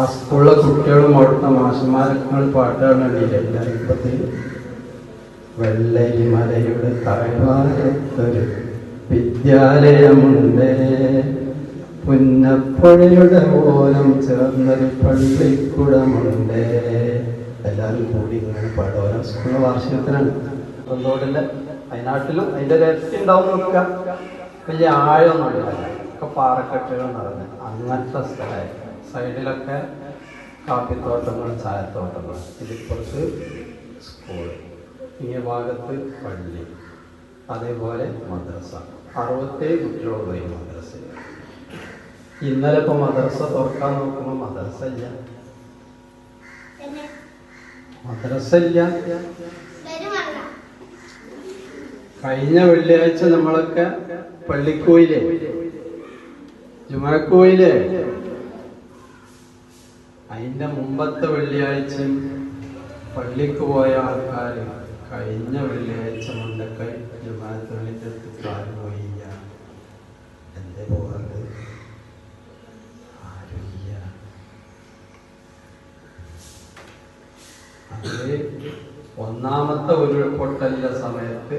ആ സ്കൂളിലെ കുട്ടികളും അവിടുത്തെ മാഷന്മാരൊക്കെ പാട്ടാണ് എല്ലാത്തിൽ വെള്ളരി മലയുടെ താഴ്വാരത്തൊരു വിദ്യാലയമുണ്ട്. പുന്നപ്പുഴയുടെ ഓരം ചേർന്നൊരു പള്ളിക്കുടമുണ്ട്. എല്ലാവരും കൂടി ഇങ്ങനെ പാടും ഓരോ സ്കൂളിലെ വാർഷികത്തിനാണ്. റോഡിന്റെ വയനാട്ടിലും അതിന്റെ രഹസ്യം ഉണ്ടാവും നോക്കുക വലിയ ആഴമൊന്നുമില്ല ഒക്കെ പാറക്കെട്ടുകൾ നടന്ന് അങ്ങനത്തെ സ്ഥലമായി സൈഡിലൊക്കെ കാപ്പിത്തോട്ടങ്ങൾ ചായത്തോട്ടങ്ങൾ ഇതിപ്പുറത്ത് സ്കൂൾ ഈ ഭാഗത്ത് പള്ളി അതേപോലെ മദ്രസ. അറുപത്തേഴ് കുട്ടികളോട് പോയി മദ്രസ ഇന്നലെ ഇപ്പൊ മദ്രസ തുറക്കാൻ നോക്കുമ്പോൾ മദ്രസ ഇല്ല മദ്രസ ഇല്ല കഴിഞ്ഞ വെള്ളിയാഴ്ച നമ്മളൊക്കെ പള്ളിക്കോയിലെ ജുമാക്കോയിലേ? അതിന്റെ മുമ്പത്തെ വെള്ളിയാഴ്ചയും പള്ളിക്ക് പോയ ആൾക്കാർ കഴിഞ്ഞ വെള്ളിയാഴ്ച മുണ്ടൊക്കെ ജുമാത്തുകളിന്റെ അടുത്ത് കാൽ പോയില്ല എന്തേ പോകാറ് ആരുമില്ല. അത് ഒന്നാമത്തെ ഉരുൾപൊട്ടലിന്റെ സമയത്ത്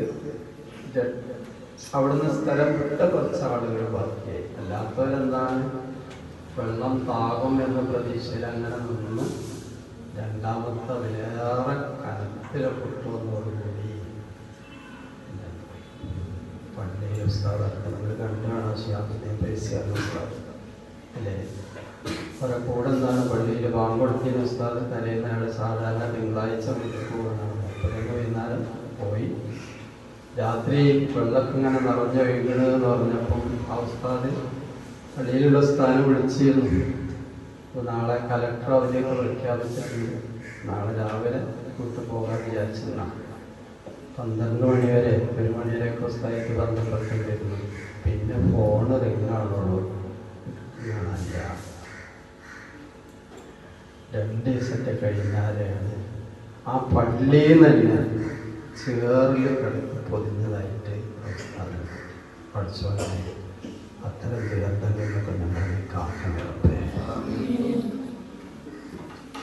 അവിടുന്ന് സ്ഥലം വിട്ട കുറച്ച് ആളുകൾ ബാക്കിയായി. അല്ലാത്തവരെന്താണ്? വെള്ളം താകും എന്ന പ്രതീക്ഷയിൽ അങ്ങനെ നിന്ന് രണ്ടാമത്തെ വേറെ കനത്തിലെ പൊട്ടുവന്നതോടുകൂടി പണ്ടേ ഉസ്താദൊക്കെ നമ്മൾ കണ്ടാണ് ഷിയാബുദ്ദീൻ പേശിയാണ് ഉസ്താദ് അല്ലേ? അവരെ കൂടെ എന്താണ് പള്ളിയിൽ പാമ്പൊടുത്തിന് ഉസ്താദ് തലേന്ന് സാധാരണ തിങ്കളാഴ്ച വീട്ടിൽ പോകുന്നതാണ് അപ്പോഴേക്ക് വൈകുന്നേരം പോയി. രാത്രി വെള്ളത്തിങ്ങനെ നിറഞ്ഞു നിറഞ്ഞു എന്ന് പറഞ്ഞപ്പം ആ ഉസ്താദ് പള്ളിയിലുള്ള സ്ഥാനം വിളിച്ചിരുന്നു. അപ്പോൾ നാളെ കലക്ടർ അവധിയൊക്കെ പ്രഖ്യാപിച്ചിട്ടുണ്ട് നാളെ രാവിലെ കൂട്ടു പോകാൻ വിചാരിച്ചതാണ് പന്ത്രണ്ട് മണി വരെ ഒരു മണി സ്ഥലത്ത് ബന്ധപ്പെട്ടിട്ടുണ്ടായിരുന്നു. പിന്നെ ഫോണ് റിങ്ങാണുള്ളൂ. രണ്ട് ദിവസത്തെ കഴിഞ്ഞാലാണ് ആ പള്ളിയിൽ നിന്ന് ചേറിൽ കിടന്ന് പൊതിഞ്ഞതായിട്ട് അത്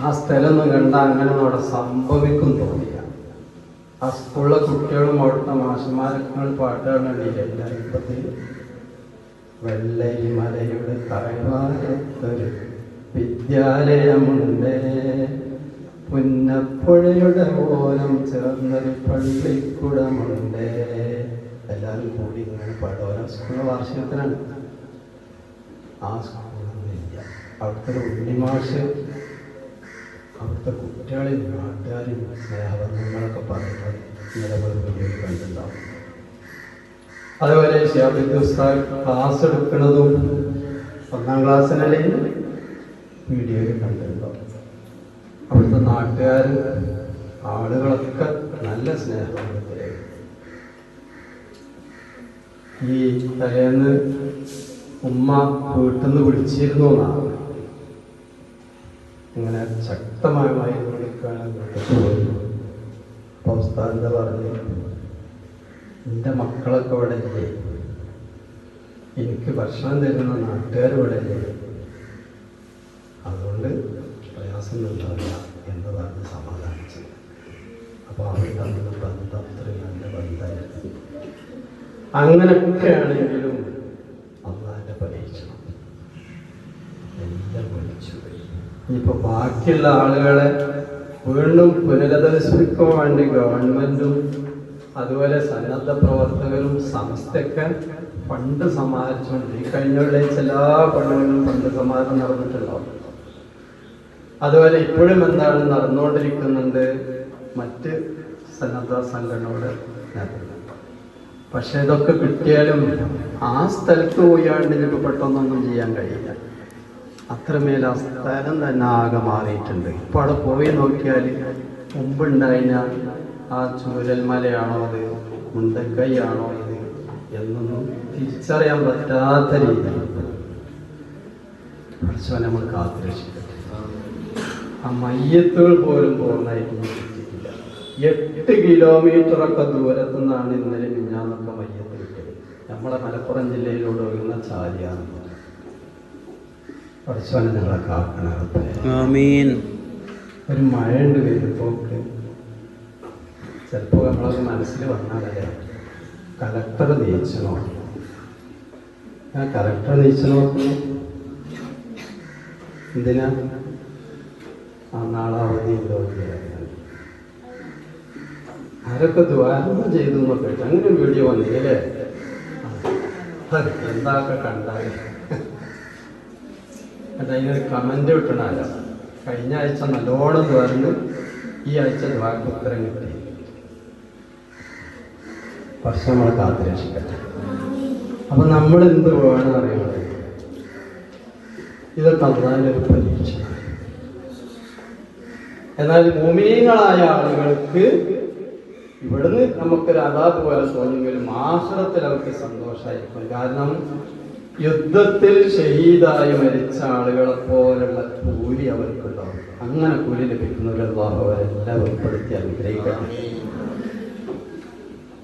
ആ സ്ഥലം ഒന്ന് കണ്ട അങ്ങനെ അവിടെ സംഭവിക്കും തോന്നിയ ആ സ്കൂളിലെ കുട്ടികളും അവിടുത്തെ മാഷന്മാരൊക്കെ പാട്ടാണല്ലേ എല്ലാവരും വെള്ളരി മലയുടെ തറവാരത്തൊരു വിദ്യാലയമുണ്ട്. പുന്നപ്പുഴയുടെ ഓരം ചേർന്നൊരു പള്ളിക്കുടമുണ്ട്. എല്ലാവരും കൂടി ഇങ്ങനെ പാടും. ഓരോ സ്കൂളിലെ വാർഷികത്തിനാണ് ആ സ്കൂളൊന്നുമില്ല. അവിടുത്തെ ഉണ്ണിമാഷ് അവിടുത്തെ കുറ്റാളിയും നാട്ടുകാരും സ്നേഹബന്ധങ്ങളൊക്കെ പറയുന്നത് വീഡിയോയിൽ കണ്ടിട്ടുണ്ടാവും. അതുപോലെ ഷിയാബിദ് ഉസ്താദ് ക്ലാസ് എടുക്കുന്നതും ഒന്നാം ക്ലാസ്സിനല്ലെങ്കിൽ വീഡിയോയിൽ കണ്ടിട്ടുണ്ടാവും. അവിടുത്തെ നാട്ടുകാർ ആളുകളൊക്കെ നല്ല സ്നേഹബന്ധത്തിലേക്ക് ഈ തലേന്ന് ഉമ്മ വീട്ടിൽ നിന്ന് വിളിച്ചിരുന്നു എന്നാണ്. ഇങ്ങനെ ശക്തമായ വിളിക്കാണ് അപ്പോൾ ഉസ്താദിന്റെ പറഞ്ഞു എന്റെ മക്കളൊക്കെ ഇവിടെ ഇല്ലേ? എനിക്ക് ഭക്ഷണം തരുന്ന നാട്ടുകാർ ഇവിടെ ഇല്ലേ? അതുകൊണ്ട് പ്രയാസം ഉണ്ടാവില്ല എന്ന് പറഞ്ഞ് സമാധാനിച്ചു. അപ്പോൾ അവർ തമ്മിൽ ബന്ധം അത്രയും നല്ല ബന്ധമായിരുന്നു. അങ്ങനെയൊക്കെയാണെങ്കിലും ഇനിയിപ്പോൾ ബാക്കിയുള്ള ആളുകളെ വീണ്ടും പുനരധിവസിപ്പിക്കാൻ വേണ്ടി ഗവൺമെന്റും അതുപോലെ സന്നദ്ധ പ്രവർത്തകരും സംസ്ഥയൊക്കെ ഫണ്ട് സമാഹരിച്ചുകൊണ്ട് ഈ കഴിഞ്ഞ എല്ലാ പള്ളികളിലും ഫണ്ട് സമാഹരണം നടന്നിട്ടുണ്ടാവും അതുപോലെ ഇപ്പോഴും എന്താണ് നടന്നുകൊണ്ടിരിക്കുന്നുണ്ട് മറ്റ് സന്നദ്ധ സംഘടനകളുടെ നേതൃത്വം. പക്ഷെ ഇതൊക്കെ കിട്ടിയാലും ആ സ്ഥലത്ത് പോയാണ്ട് ഇതിന് പെട്ടെന്നൊന്നും ചെയ്യാൻ കഴിയില്ല. അത്രമേൽ ആ സ്ഥലം തന്നെ ആകെ മാറിയിട്ടുണ്ട്. ഇപ്പൊ അവിടെ പോയി നോക്കിയാൽ മുമ്പുണ്ടായിന ആ ചൂരൽമലയാണോ അത് മുണ്ടക്കൈയാണോ ഇത് എന്നൊന്നും തിരിച്ചറിയാൻ പറ്റാത്ത രീതിയിൽ. നമ്മൾ കാത്തുരക്ഷിക്കട്ടെ. ആ മയ്യത്തുകൾ പോലും പൂർണമായിട്ട് എട്ട് കിലോമീറ്റർ ഒക്കെ ദൂരത്തു നിന്നാണ് ഇന്നലെ മിഞ്ഞാന്നൊക്കെ മയ്യത്ത് കിട്ടിയത്. മലപ്പുറം ജില്ലയിലൂടെ ഒഴുകുന്ന ചാലിയാണ് പഠിച്ചവനെ ഞങ്ങളെ ഒരു മഴയുണ്ട് വരുമ്പോൾ ചിലപ്പോൾ നമ്മളൊക്കെ മനസ്സിൽ വന്നാലേ കലക്ടർ നീച്ചു നോക്കും ആ കലക്ടർ നീച്ചു നോക്കുന്നു എന്തിനാ? ആ നാളെ അവധി ഉണ്ടോ. ആരൊക്കെ ദ്വാരം ചെയ്തു എന്നൊക്കെ അങ്ങനെ ഒരു വീഡിയോ വന്നില്ലേ എന്താ എന്നിട്ട് അതിനൊരു കമന്റ് വിട്ടണല്ലോ കഴിഞ്ഞ ആഴ്ച നല്ലോണം ദ്വാരന്ന് ഈ ആഴ്ച വാക്ക് ഉത്തരം കിട്ടി. പക്ഷെ നമ്മൾ കാത്തുരക്ഷിക്കട്ടെ. അപ്പൊ നമ്മൾ എന്ത് വേണം അറിയണത് ഇതൊക്കെ ഒരു പരീക്ഷ എന്നാൽ മോമിനീയങ്ങളായ ആളുകൾക്ക് ഇവിടുന്ന് നമുക്കൊരു അതാ പോലെ തോന്നിയെങ്കിലും ആശ്രത്തിൽ അവർക്ക് സന്തോഷമായിരിക്കും. കാരണം യുദ്ധത്തിൽ ഷഹീദായി മരിച്ച ആളുകളെ പോലുള്ള കൂലി അവർക്കുണ്ടാവും അങ്ങനെ കൂലി ലഭിക്കുന്നവർ അള്ളാഹു അവരെല്ലാം ഉൾപ്പെടുത്തി അനുഗ്രഹിക്കട്ടെ.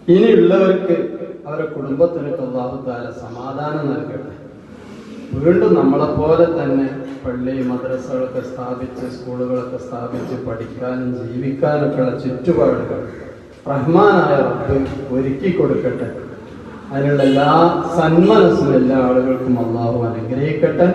ഇനിയുള്ളവർക്ക് അവരുടെ കുടുംബത്തിന് അള്ളാഹു താല സമാധാനം നൽകട്ടെ. വീണ്ടും നമ്മളെ പോലെ തന്നെ പള്ളി മദ്രസകളൊക്കെ സ്ഥാപിച്ച് സ്കൂളുകളൊക്കെ സ്ഥാപിച്ച് പഠിക്കാനും ജീവിക്കാനൊക്കെയുള്ള ചുറ്റുപാടുകൾ റഹ്മാനായ റബ്ബ് ഒരുക്കി കൊടുക്കട്ടെ അതിനുള്ള എല്ലാ സന്മനസ്സും എല്ലാ ആളുകൾക്കും അള്ളാഹു അനുഗ്രഹിക്കട്ടെ.